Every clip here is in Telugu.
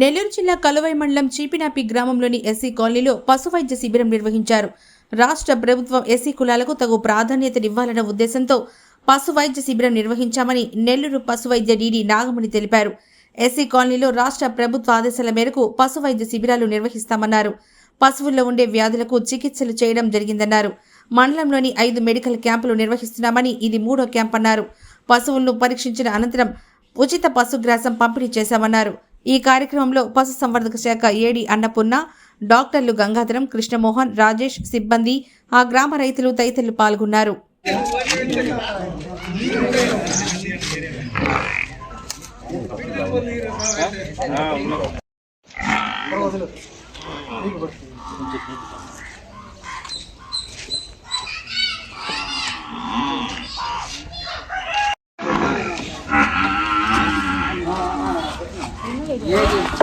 నెల్లూరు జిల్లా కలువై మండలం చీపినాపి గ్రామంలోని ఎస్సీ కాలనీలో పశు వైద్య శిబిరం నిర్వహించారు. రాష్ట్ర ప్రభుత్వం ఎస్సీ కులాలకు తగు ప్రాధాన్యతనివ్వాలన్న ఉద్దేశంతో పశు వైద్య శిబిరం నిర్వహించామని నెల్లూరు పశు వైద్య డీడీ నాగమణి తెలిపారు. ఎస్సీ కాలనీలో రాష్ట్ర ప్రభుత్వ ఆదేశాల మేరకు పశు వైద్య శిబిరాలు నిర్వహిస్తామన్నారు. పశువుల్లో ఉండే వ్యాధులకు చికిత్సలు చేయడం జరిగిందన్నారు. మండలంలోని ఐదు మెడికల్ క్యాంపులు నిర్వహిస్తున్నామని ఇది మూడో క్యాంప్ అన్నారు పశువులను పరీక్షించిన అనంతరం ఉచిత పశుగ్రాసం పంపిణీ చేశామన్నారు. ఈ కార్యక్రమంలో పశు సంవర్ధక శాఖ ఏడి అన్నపూర్ణ డాక్టర్లు గంగాధరం కృష్ణమోహన్ రాజేష్ సిబ్బంది ఆ గ్రామ రైతులు తదితరులు పాల్గొన్నారు.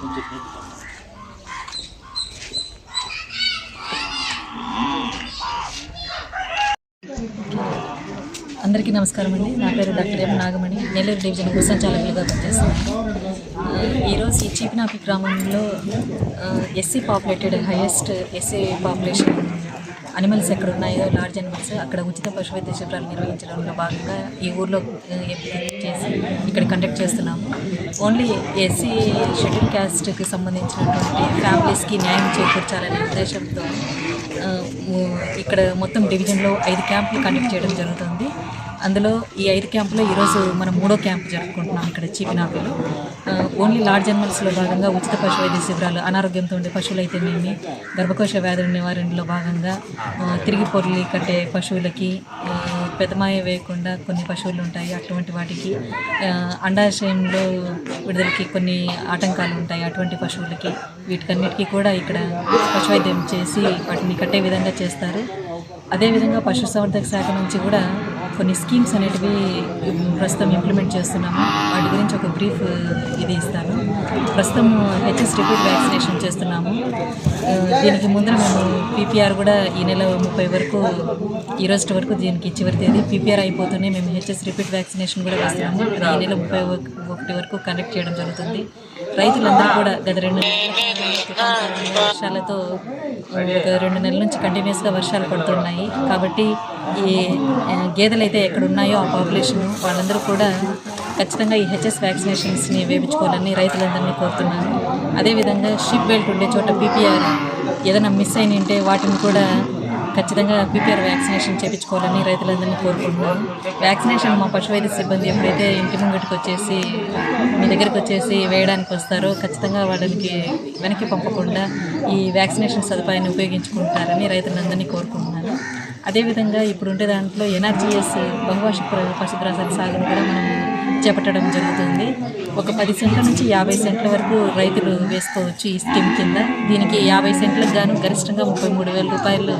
అందరికీ నమస్కారం అండి. నా పేరు doctor M Nagamani. Nellore division సంచాలకులుగా పనిచేస్తున్నాను. ఈరోజు ఈ చీపినాపి గ్రామంలో SC populated highest SC population animals ఎక్కడ ఉన్నాయో లార్జ్ అనిమల్స్ అక్కడ ఉచిత పశు వైద్య శిబిరాలు నిర్వహించడంలో భాగంగా ఈ ఊర్లో చేసి ఇక్కడ కండక్ట్ చేస్తున్నాము. ఓన్లీ ఎస్సీ షెడ్యూల్ క్యాస్ట్కి సంబంధించినటువంటి ఫ్యామిలీస్కి న్యాయం చేకూర్చాలనే ఉద్దేశంతో ఇక్కడ మొత్తం డివిజన్లో ఐదు క్యాంపులు కండక్ట్ చేయడం జరుగుతుంది. అందులో ఈ ఐదు క్యాంపులో ఈరోజు మనం మూడో క్యాంప్ జరుపుకుంటున్నాం ఇక్కడ చీపినాపిలో. ఓన్లీ లార్జ్ అనిమల్స్లో భాగంగా ఉచిత పశు వైద్య శిబిరాలు అనారోగ్యంతో ఉండే పశువులు అయితేనేమి గర్భకోశ వ్యాధుల నివారణలో భాగంగా తిరిగి పొరలి కట్టే పశువులకి పెదమాయ వేయకుండా కొన్ని పశువులు ఉంటాయి. అటువంటి వాటికి అండాశయంలో విడుదలకి కొన్ని ఆటంకాలు ఉంటాయి. అటువంటి పశువులకి వీటికన్నిటికీ కూడా ఇక్కడ పశువైద్యం చేసి వాటిని కట్టే విధంగా చేస్తారు. అదేవిధంగా పశుసంవర్ధక శాఖ నుంచి కూడా కొన్ని స్కీమ్స్ అనేటివి ప్రస్తుతం ఇంప్లిమెంట్ చేస్తున్నాము. వాటి గురించి ఒక బ్రీఫ్ ఇది ఇస్తాను. ప్రస్తుతం హెచ్ఎస్ రిపీట్ వ్యాక్సినేషన్ చేస్తున్నాము. దీనికి ముందర మేము పీపీఆర్ కూడా ఈ నెల ముప్పై వరకు ఈ రోజు వరకు దీనికి చివరి తేదీ పీపీఆర్ అయిపోతూనే మేము హెచ్ఎస్ రిపీట్ వ్యాక్సినేషన్ కూడా వేస్తున్నాము ఈ నెల ముప్పై ఒకటి వరకు కండక్ట్ చేయడం జరుగుతుంది. రైతులందరూ కూడా గత రెండు నెలల వర్షాలతో రెండు నెలల నుంచి కంటిన్యూస్గా వర్షాలు పడుతున్నాయి. కాబట్టి ఈ గేదెలు అయితే ఎక్కడ ఉన్నాయో ఆ పాపులేషన్ వాళ్ళందరూ కూడా ఖచ్చితంగా ఈ హెచ్ఎస్ వ్యాక్సినేషన్స్ని వేయించుకోవాలని రైతులందరినీ కోరుతున్నాను. అదేవిధంగా షిప్ బెల్ట్ ఉండే చోట పీపీఆర్ ఏదైనా మిస్ అయిన ఉంటే వాటిని కూడా ఖచ్చితంగా పీపీఆర్ వ్యాక్సినేషన్ చేయించుకోవాలని రైతులందరినీ కోరుకుంటున్నాను వ్యాక్సినేషన్ మా పశువైద్య సిబ్బంది ఎప్పుడైతే ఇంటి ముంగటికి వచ్చేసి మీ దగ్గరికి వచ్చేసి వేయడానికి వస్తారో ఖచ్చితంగా వాళ్ళకి వెనక్కి పంపకుండా ఈ వ్యాక్సినేషన్ సదుపాయాన్ని ఉపయోగించుకుంటారని రైతులందరినీ కోరుకుంటున్నాను. అదేవిధంగా ఇప్పుడు ఉండే దాంట్లో ఎన్ఆర్జీఎస్ బహుభాష పశుగ్రాసాల సాగును కూడా మనం చేపట్టడం జరుగుతుంది. ఒక పది సెంట్ల నుంచి యాభై సెంట్ల వరకు రైతులు వేసుకోవచ్చు ఈ స్కీమ్ కింద. దీనికి యాభై సెంట్లకు గాను గరిష్టంగా ముప్పై మూడు వేల రూపాయలు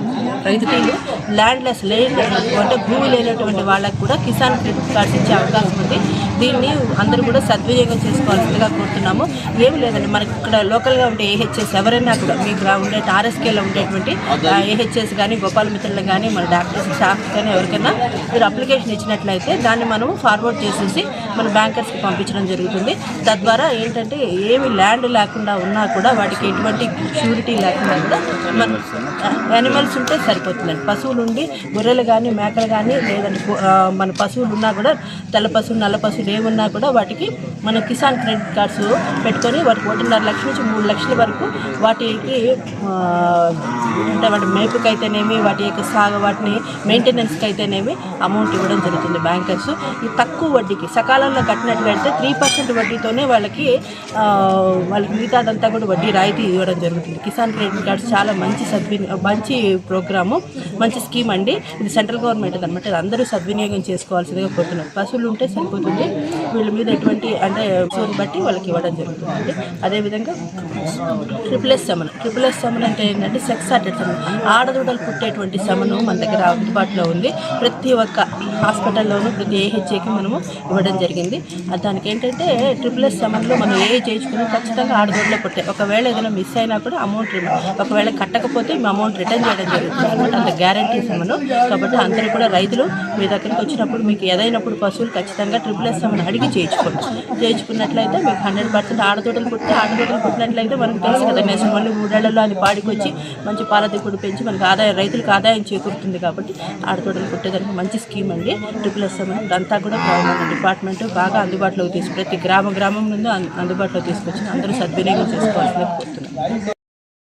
రైతులు ల్యాండ్లెస్ లేనటువంటి భూమి లేనటువంటి వాళ్ళకి కూడా కిసాన్ క్రెడిట్ కార్డ్స్ ఇచ్చే అవకాశం ఉంది. దీన్ని అందరూ కూడా సద్వినియోగం చేసుకోవాల్సిందిగా కోరుతున్నాము. ఏమి లేదండి. మనకి ఇక్కడ లోకల్గా ఉండే ఏహెచ్ఎస్ ఎవరైనా కూడా మీకు ఉండే ఆర్ఎస్కేలో ఉండేటువంటి ఏహెచ్ఎస్ కానీ గోపాల మిత్రులు కానీ మన డాక్టర్స్ స్టాఫ్ కానీ ఎవరికైనా మీరు అప్లికేషన్ ఇచ్చినట్లయితే దాన్ని మనం ఫార్వర్డ్ చేసేసి మన బ్యాంకర్స్కి పంపించడం జరుగుతుంది. తద్వారా ఏంటంటే ఏమి ల్యాండ్ లేకుండా ఉన్నా కూడా వాటికి ఎటువంటి షూరిటీ లేకుండా కూడా మన యానిమల్స్ ఉంటే సరిపోతుందండి. పశువులు ఉండి గొర్రెలు కానీ మేకలు కానీ లేదంటే మన పశువులు ఉన్నా కూడా తెల్ల పశువులు నల్ల పశువులు ఏమున్నా కూడా వాటికి మన కిసాన్ క్రెడిట్ కార్డ్స్ పెట్టుకొని వాటికి ఒకటిన్నర లక్షల నుంచి మూడు లక్షల వరకు వాటికి అంటే వాటి మేపుకైతేనేమి వాటి యొక్క సాగు వాటిని మెయింటెనెన్స్కి అయితేనేమి అమౌంట్ ఇవ్వడం జరుగుతుంది బ్యాంకర్స్ ఈ తక్కువ వడ్డీకి సకాలంలో కట్టినట్లయితే త్రీ పర్సెంట్ వడ్డీతోనే వాళ్ళకి వాళ్ళకి మిగతాదంతా కూడా వడ్డీ రాయితీ ఇవ్వడం జరుగుతుంది. కిసాన్ క్రెడిట్ కార్డ్స్ చాలా మంచి సద్విని మంచి ప్రోగ్రాము మంచి స్కీమ్ అండి. ఇది సెంట్రల్ గవర్నమెంట్ అనమాట ఇది అందరూ సద్వినియోగం చేసుకోవాల్సిందిగా కోరుతున్నారు పశువులు ఉంటే సరిపోతుంది. వీళ్ళ మీద ఎటువంటి అంటే పశువుని బట్టి వాళ్ళకి ఇవ్వడం జరుగుతుంది అదేవిధంగా triple S semen triple S semen అంటే ఏంటంటే సెక్స్ అటెడ్ సెమన్ ఆడదూడలు పుట్టేటువంటి సెమను మన దగ్గర అందుబాటులో ఉంది. ప్రతి ఒక్క హాస్పిటల్లోనూ ప్రతి ఏహెచ్ఏకి మనము ఇవ్వడం జరిగింది జరిగింది. దానికి ఏంటంటే ట్రిపుల్ ఎస్ సెమన్లో మనం ఏ చేయించుకుని ఖచ్చితంగా ఆడదూడలో పుట్టాయి. ఒకవేళ ఏదైనా మిస్ అయినా కూడా అమౌంట్ ఒకవేళ కట్టకపోతే మీ అమౌంట్ రిటర్న్ చేయడం జరుగుతుంది. అనమాట అంత గ్యారంటీ సెమను కాబట్టి అందరూ కూడా రైతులు మీ దగ్గరికి వచ్చినప్పుడు మీకు ఏదైనప్పుడు పశువులు ఖచ్చితంగా ట్రిపుల్ ఎస్ సెమన్ అడిగి చేయించుకోండి. చేయించుకున్నట్లయితే మీకు హండ్రెడ్ పర్సెంట్ ఆడదోటలు పుట్టి ఆడదోటలు పుట్టినట్లయితే మనకు తెలుసు కదా నేషన్ మళ్ళీ మూడేళ్ళలో అది పాడికొచ్చి మంచి పాల దిగుడు పెంచి మనకు ఆదాయం రైతులకు ఆదాయం చేకూరుతుంది కాబట్టి ఆడదోటలు పుట్టేదానికి మంచి స్కీమ్ అండి. ట్రిపుల్ ఎస్ సెవెన్ అంతా కూడా గవర్నమెంట్ డిపార్ట్మెంట్ బాగా అందుబాటులోకి తీసుకు ప్రతి గ్రామ గ్రామం నుండి అందుబాటులో తీసుకొచ్చి అందరూ సద్వినియోగం చేసుకోవాల్సిందిగా కోరుతున్నాం.